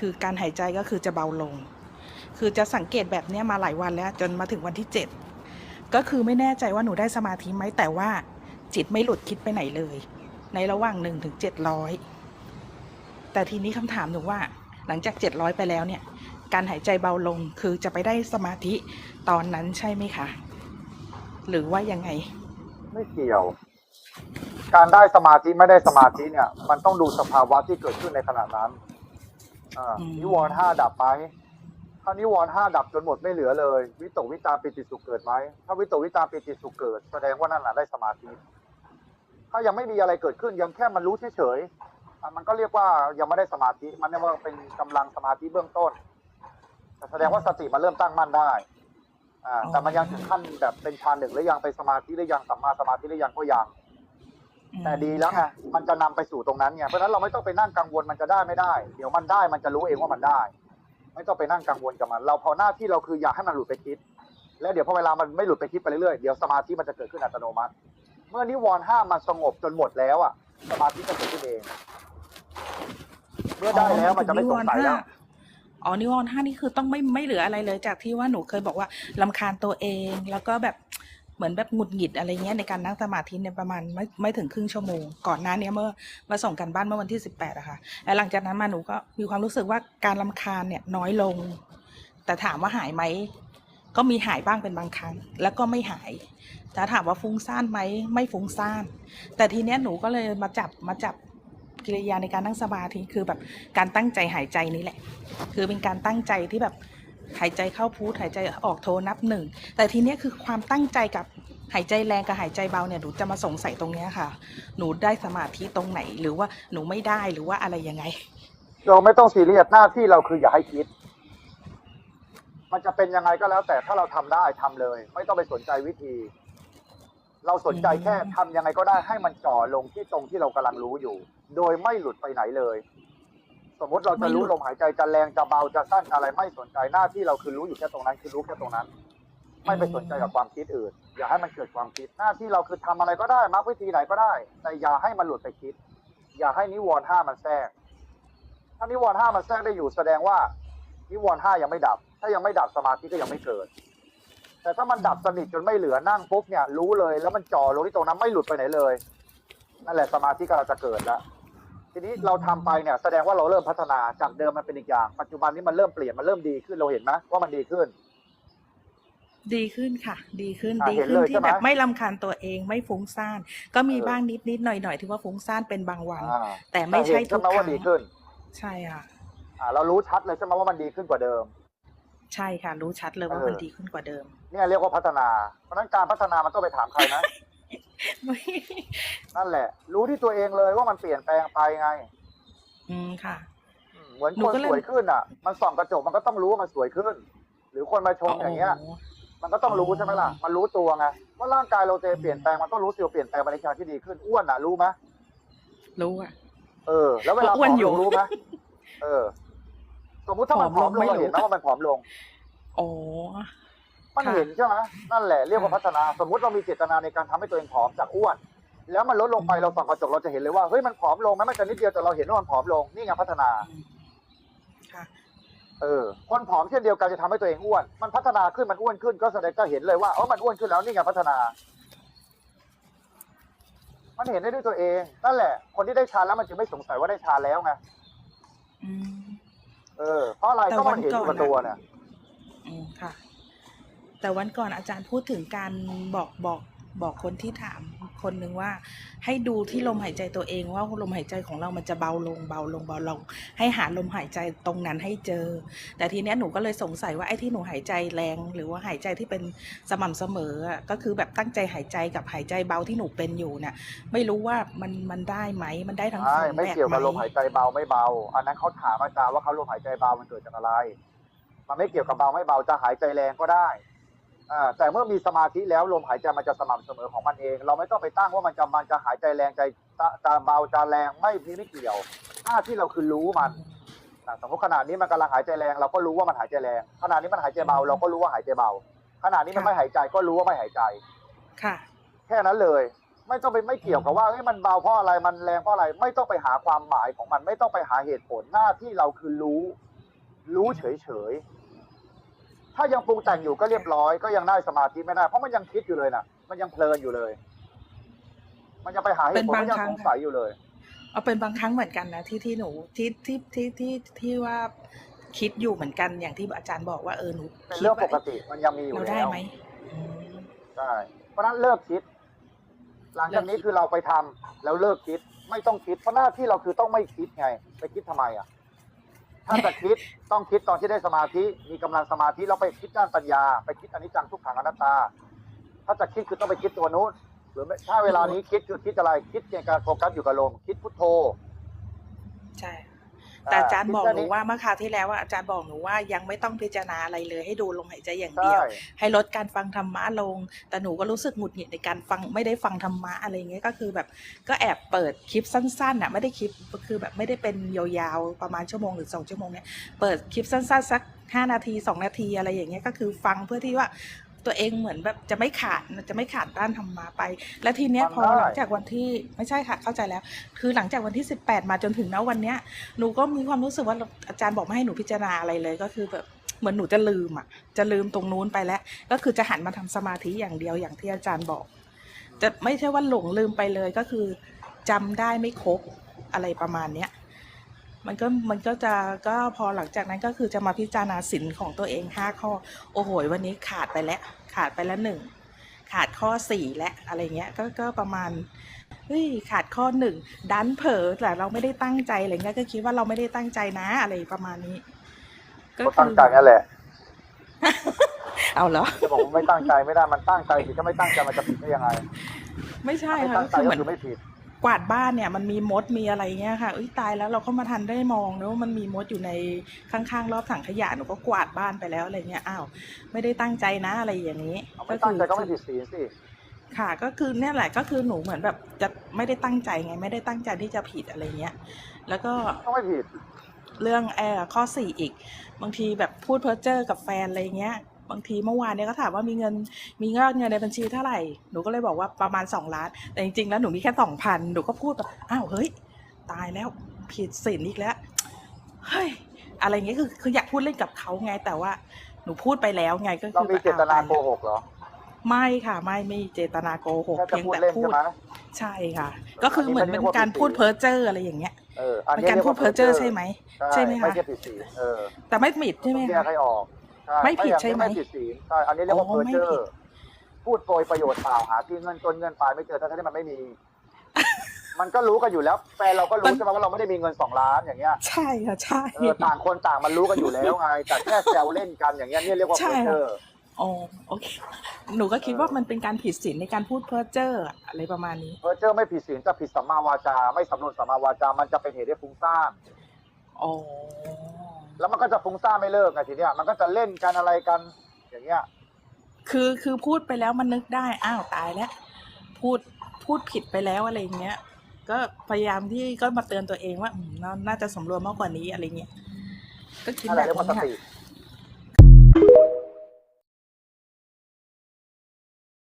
คือการหายใจก็คือจะเบาลง คือจะสังเกตแบบนี้มาหลายวันแล้ว จนมาถึงวันที่ 7 ก็คือไม่แน่ใจว่าหนูได้สมาธิไหมแต่ว่าจิตไม่หลุดคิดไปไหนเลย ในระหว่าง1ถึง700แต่ทีนี้คำถามหนูว่า หลังจาก 700 ไปแล้วเนี่ย การหายใจเบาลงคือจะไปได้สมาธิตอนนั้นใช่ไหมคะหรือว่ายังไง ไม่เกี่ยว การได้สมาธิไม่ได้สมาธิเนี่ย มันต้องดูสภาวะที่เกิดขึ้นในขณะนั้น อ่าอืมนิวรณ์ห้าดับไหมถ้านิวรณ์ห้าดับจนหมดไม่เหลือเลย วิตกวิจารปิติสุขเกิดไหมถ้าวิตกวิจารปิติสุขเกิด แสดงว่านั่นแหละได้สมาธิถ้ายังไม่มีอะไรเกิดขึ้นยังแค่มันรู้เฉยๆอะมันก็เรียกว่ายังไม่ได้สมาธิ มันเรียกว่าเป็นกำลังสมาธิเบื้องต้นแต่แสดงว่าสติมันเริ่มตั้งมั่นได้อ่าแต่มันยังถึงขั้นแบบเป็นฌานหนึ่งหรือยังเป็นสมาธิหรือยังสัมมาสมาธิหรือยังก็ยัง แต่ดีแล้วไงมันจะนำไปสู่ตรงนั้นไงเพราะฉะนั้นเราไม่ต้องไปนั่งกังวลมันจะได้ไม่ได้ เดี๋ยวมันได้มันจะรู้เองว่ามันได้ ไม่ต้องไปนั่งกังวลกับมัน เราพอหน้าที่เราคืออยากให้มันหลุดไปคิด แล้วเดี๋ยวพอเวลามันไม่หลุดไปคิดไปเรื่อยๆเดี๋ยวสมาธิมันจะเกิดขึ้นอัตโนมัติ เมื่อนิวรณ์ห้ามันสงบจนหมดแล้วอะสมาธิจะเกิดขึ้นเอง เมื่อได้แล้วมันจะไม่สงสัยแล้วอ๋อนิวรณ์ห้านี่คือต้องไม่ไม่เหลืออะไรเลยจากที่ว่าหนูเคยบอกว่าลำคาญตัวเอง แล้วก็แบบ เหมือนแบบหงุดหงิดอะไรเงี้ยในการนั่งสมาธิเนี่ยประมาณไม่ไม่ถึงครึ่งชั่วโมง ก่อนหน้าเนี้ยเมื่อมาส่งกันบ้านเมื่อวันที่สิบแปดอะค่ะแล้วหลังจากนั้นมาหนูก็มีความรู้สึกว่าการลำคาญเนี่ยน้อยลง แต่ถามว่าหายไหมก็มีหายบ้างเป็นบางครั้ง แล้วก็ไม่หายแต่ถามว่าฟุ้งซ่านไหมไม่ฟุ้งซ่าน แต่ทีเนี้ยหนูก็เลยมาจับมาจับกิริยาในการนั่งสมาธิคือแบบการตั้งใจหายใจนี่แหละ คือเป็นการตั้งใจที่แบบ หายใจเข้าพูดหายใจออกโทนับหนึ่งแต่ทีนี้คือความตั้งใจกับหายใจแรงกับหายใจเบาเนี่ยหนูจะมาสงสัยตรงเนี้ยค่ะ หนูได้สมาธิตรงไหนหรือว่าหนูไม่ได้หรือว่าอะไรยังไง เราไม่ต้องซีเรียสหน้าที่เราคืออย่าให้คิด มันจะเป็นยังไงก็แล้ว แต่ถ้าเราทำได้ทำเลย ไม่ต้องไปสนใจวิธี เราสนใจแค่ทำยังไงก็ได้ให้มันจ่อลงที่ตรงที่เรากำลังรู้อยู่ โดยไม่หลุดไปไหนเลย สมมติเราจะรู้ไม่หลุดลมหายใจจะแรงจะเบาจะสั้นอะไรไม่สนใจหน้าที่เราคือรู้อยู่แค่ตรงนั้นคือรู้แค่ตรงนั้น ไม่ไปสนใจกับความคิดอื่น อย่าให้มันเกิดความคิดหน้าที่เราคือทำอะไรก็ได้มักวิธีไหนก็ได้ แต่อย่าให้มันหลุดไปคิด อย่าให้นิวรณ์ห้ามันแทรกถ้านิวรณ์ห้ามันแทรกได้อยู่แสดงว่า นิวรณ์ห้ายังไม่ดับ ถ้ายังไม่ดับสมาธิก็ยังไม่เกิด แต่ถ้ามันดับสนิทจนไม่เหลือนั่งปุ๊บเนี่ยรู้เลย แล้วมันจ่อลงที่ตรงนั้นไม่หลุดไปไหนเลยนั่นแหละสมาธิกำลังจะเกิดแล้ว ทีนี้เราทำไปเนี่ยแสดงว่าเราเริ่มพัฒนาจากเดิมมันเป็นอีกอย่าง ปัจจุบันนี้มันเริ่มเปลี่ยนมันเริ่มดีขึ้นเราเห็นไหมว่ามันดีขึ้น ดีขึ้นค่ะ ดีขึ้นอะดีเห็นขึ้นเลยที่ใช่ไหมแบบไม่ลำคาญตัวเองไม่ฟุ้งซ่านก็มีเออบ้างนิดนิดๆหน่อยหน่อยๆที่ว่าฟุ้งซ่านเป็นบางวันอ่าแต่ไม่ใช่เห็นทุใช่กไหมครั้ว่างดีขึ้นใช่ค่ะอ่าเรารู้ชัดเลยใช่ไหมว่ามันดีขึ้นกว่าเดิม ใช่ค่ะ รู้ชัดเลยว่าเออมันดีขึ้นกว่าเดิม เนี่ยเรียกว่าพัฒนาเพราะฉะนั้นการพัฒนามันต้องไปถามใครนะไม่ นั่นแหละ รู้ที่ตัวเองเลยว่ามันเปลี่ยนแปลงไปไง อืมค่ะอืมเหมือนหนูคนก็เลยสวยขึ้นอะ มันส่องกระจกมันก็ต้องรู้ว่ามันสวยขึ้น หรือคนมาชมอย่างเงี้ยโมันก็ต้องรู้อ๋อใช่ไหมล่ะ มันรู้ตัวไงว่าร่างกายเราจะเปลี่ยนแปลงมันต้องรู้สิว่าเปลี่ยนแปลงไปในทางที่ดีขึ้นอ้วนอะรู้ไหมรู้อะ เออ แล้วเวลาก็ผอ้วนอมอยู่ลงรู้ไหมเออ สมมุติถ้ามันผผออมมลลงงไม่เรารู้เห็นนะว่ามันผอมลง อ๋อ มันค่ะเห็นใช่ไหมนั่นแหละเรียกว่าค่ะพัฒนา สมมุติเรามีเจตนาในการทำให้ตัวเองผอมจากอ้วน แล้วมันลดลงไปเราส่องกระจกเราจะเห็นเลยว่าเฮ้ยมันผอมลงแม้มันจะนิดเดียวแต่เราเห็นว่ามันผอมลงนี่ไงพัฒนาค่ะเออคนผอมเช่นเดียวกันจะทำให้ตัวเองอ้วน มันพัฒนาขึ้นมันอ้วนขึ้นก็แสดงก็เห็นเลยว่าอ๋อมันอ้วนขึ้นแล้วนี่ไงพัฒนา มันเห็นได้ด้วยตัวเองนั่นแหละ คนที่ได้ฌานแล้วมันจึงไม่สงสัยว่าได้ฌานแล้วไงอืมเออเพราะอะไรแต่ก็วัมันนเห็นอยู่กับก่อนอะตัวเนี่ยอืมค่ะ แต่วันก่อนอาจารย์พูดถึงการบอกบอกบอกคนที่ถามคนหนึ่งว่า ให้ดูที่ลมหายใจตัวเองว่าลมหายใจของเรามันจะเบาลงเบาลงเบาลง ให้หาลมหายใจตรงนั้นให้เจอ แต่ทีเนี้ยหนูก็เลยสงสัยว่าไอ้ที่หนูหายใจแรง หรือว่าหายใจที่เป็นสม่ำเสมออะก็คือแบบตั้งใจหายใจกับหายใจเบาที่หนูเป็นอยู่เนี่ยไม่รู้ว่ามันมันได้ไหมมันได้ทั้งสใช่องไม่แบบเกี่ยวไหมกับลมหายใจเบาไม่เบา อันนั้นเขาถามอาจารย์ว่าเขาลมหายใจเบามันเกิดจากอะไร มันไม่เกี่ยวกับเบาไม่เบาจะหายใจแรงก็ได้ อ่าแต่เมื่อมีสมาธิแล้วลมหายใจมันจะสม่ำเสมอของมันเอง เราไม่ต้องไปตั้งว่ามันจะมันจะหายใจแรงใจจะจะเบาจะแรงไม่พี่ไม่เกี่ยวหน้าที่เราคือรู้มันอะสมมติขนาดนี้มันกำลังหายใจแรงเราก็รู้ว่ามันหายใจแรงขนาดนี้มันหายใจเบาเราก็รู้ว่าหายใจเบาขนาดนี้มันไม่หายใจก็รู้ว่าไม่หายใจ ค่ะ แค่นั้นเลยไม่ต้องไปไม่เกี่ยวกับว่าเฮ้ยมันเบาเพราะอะไรมันแรงเพราะอะไร ไม่ต้องไปหาความหมายของมัน ไม่ต้องไปหาเหตุผลหน้าที่เราคือรู้ รู้เฉยๆ ถ้ายังปรุงแต่งอยู่ก็เรียบร้อย ก็ยังได้สมาธิไม่ได้ เพราะมันยังคิดอยู่เลยนะมันยังเพลินอยู่เลย มันยังไปหาเหตุผลมันยังสงสัยอยู่เลยเอาเป็นบางครั้งเหมือนกันนะที่ที่หนูที่ที่ที่ที่ที่ว่าคิดอยู่เหมือนกันอย่างที่อาจารย์บอกว่าเออหนูเป็นคิดเรื่องปว่ากติมันยังมีอยู่เราแล้ได้วไหมอืมใช่เพราะฉะนั้นเลิกคิด หลังจากนี้เลิกคิดคือเราไปทำแล้วเลิกคิดไม่ต้องคิด เพราะหน้าที่เราคือต้องไม่คิดไง ไปคิดทำไมอะ ถ้าจะคิดต้องคิดตอนที่ได้สมาธิมีกำลังสมาธิเราไปคิดด้านปัญญา ไปคิดอนิจจังทุกขังอนัตตา ถ้าจะคิดคือต้องไปคิดตัวนู้นหรือไม่ถ้าเวลานี้คิดคือคิดอะไรคิดในการโฟกัสอยู่กับลมคิดพุทโธ ใช่ แต่อาจารย์บอกคิดหแค่นูว่าเมื่อคราวที่แล้วว่าอาจารย์บอกหนูว่ายังไม่ต้องพิจารณาอะไรเลย ให้ดูลมหายใจอย่างเดียใช่วให้ลดการฟังธรรมะลง แต่หนูก็รู้สึกหงุดหงิดในการฟังไม่ได้ฟังธรรมะอะไรเงี้ยก็คือแบบก็แอบเปิดคลิปสั้นๆอะไม่ได้คลิปคือแบบไม่ได้เป็นยาวๆประมาณชั่วโมงหรือสองชั่วโมงเนี่ยเปิดคลิปสั้นๆสักห้านาทีสองนาทีอะไรอย่างเงี้ยก็คือฟังเพื่อที่ว่า ตัวเองเหมือนแบบจะไม่ขาดจะไม่ขาดด้านธรรมะไป และทีเนี้ยพอหลังจากวันที่ไม่ใช่ค่ะเข้าใจแล้ว คือหลังจากวันที่ 18 มาจนถึงณวันเนี้ยหนูก็มีความรู้สึกว่าอาจารย์บอกไม่ให้หนูพิจารณาอะไรเลยก็คือแบบเหมือนหนูจะลืมอะ จะลืมตรงนู้นไปแล้ว ก็คือจะหันมาทำสมาธิอย่างเดียวอย่างที่อาจารย์บอก จะไม่ใช่ว่าหลงลืมไปเลยก็คือจำได้ไม่ครบอะไรประมาณเนี้ย มันก็มันก็จะก็พอหลังจากนั้นก็คือจะมาพิจารณาสินของตัวเองห้าข้อ โอ้โหวันนี้ขาดไปแล้วขาดไปแล้วหนึ่งขาดข้อสี่และอะไรเงี้ยก็ก็ประมาณเฮ้ยขาดข้อหนึ่งดันเผลอแต่เราไม่ได้ตั้งใจอะไรเงี้ยก็คิดว่าเราไม่ได้ตั้งใจนะอะไรประมาณนี้ ก็ตั้งใจนั่นแหละ เอาเหรอจะบอกว่าไม่ตั้งใจไม่ได้มันตั้งใจสิถ้าไม่ตั้งใจมันจะผิดได้ยังไง ไม่ใช่ไม่ค่ะตั้งก็ใจคือเหก็มือนคือไม่ผิด กวาดบ้านเนี่ยมันมีมดมีอะไรเงี้ยค่ะเอ้ยตายแล้วเราก็มาทันได้มองนะว่ามันมีมดอยู่ในข้างๆ รอบถังขยะหนูก็กวาดบ้านไปแล้วอะไรเงี้ยอ้าวไม่ได้ตั้งใจนะอะไรอย่างนี้เอาไม่ตั้งใจก็ไม่ผิดศีลสิค่ะ ก็คือเนี่ยแหละก็คือหนูเหมือนแบบจะไม่ได้ตั้งใจไง ไม่ได้ตั้งใจที่จะผิดอะไรเงี้ยแล้วก็ก็ไม่ผิดเรื่องแอร์ข้อสี่อีก บางทีแบบพูดเพ้อเจ้อกับแฟนอะไรเงี้ย บางทีเมื่อวานเนี่ยก็ถามว่ามีเงินมียอดเงินในบัญชีเท่าไหร่หนูก็เลยบอกว่าประมาณสองล้าน แต่จริง ๆ แล้วหนูมีแค่สองพันหนูก็พูดแบบอ้าวเฮ้ย ตายแล้วผิดศีลอีกแล้วเฮ้ยอะไรเงี้ยคือคืออยากพูดเล่นกับเขาไงแต่ว่าหนูพูดไปแล้วไงก็เราคือมีเจตนาอ้วโกหกเหรอ ไม่ค่ะ ไม่ไม่เจตนาโกหกแค่จะเพียงพูดแต่เล่นพูใช่ด ไหม ใช่ค่ะ ก็คือเหมือนเป็นการพูดเพ้อเจ้ออะไรอย่างเงี้ยเอออันเป็นนี้การเรียกพูดว่าเพ้อเจ้อใช่ไหม ใช่ไหมคะ ไม่ใช่ผิดศีลเออแต่ไม่ผิดใช่ไหมต้องแยคะกให้ออกใช่ ไม่ผิดใช่ไหมไม่ผิดศีลใช่อันนี้เรียกว่าอ๋อเพ้อเจ้ไม่ผิอดพูดโปรยประโยชน์เปล่าหาที่เงินจนเงินปลายไม่เจอทั้งที่มันไม่มี มันก็รู้กันอยู่แล้วแฟนเราก็รู้ใช่ไหมว่าเราไม่ได้มีเงินสองล้านอย่างเงี้ยใช่ค่ะใช่เออต่างคนต่างมันรู้กันอยู่แล้วไงแต่แค่แซวเล่นกันอย่างเงี้ยนี่เรียกว่าใช่เพ้อค่ะเจ้ออ๋อโอเคหนูก็คิดว่ามันเป็นการผิดศีลในการพูดเพ้อเจ้ออะไรประมาณนี้ เพ้อเจ้อไม่ผิดศีลจะผิดสัมมาวาจา ไม่สำรวมสัมมาวาจา มันจะเป็นเหตุให้ฟุ้งซ่านอ๋อ แล้วมันก็จะฟุ้งซ่านไม่เลิกไงทีเนี้ยมันก็จะเล่นกันอะไรกันอย่างเงี้ย คือคือพูดไปแล้วมันนึกได้อ้าวตายแล้วพูดพูดผิดไปแล้วอะไรอย่างเงี้ย ก็พยายามที่ก็มาเตือนตัวเองว่าอืมน่าน่าจะสำรวมมากกว่านี้อะไรเงี้ยก็คิดนั่นแหแบละบเรียกว่าสนี้ค่ะ ติ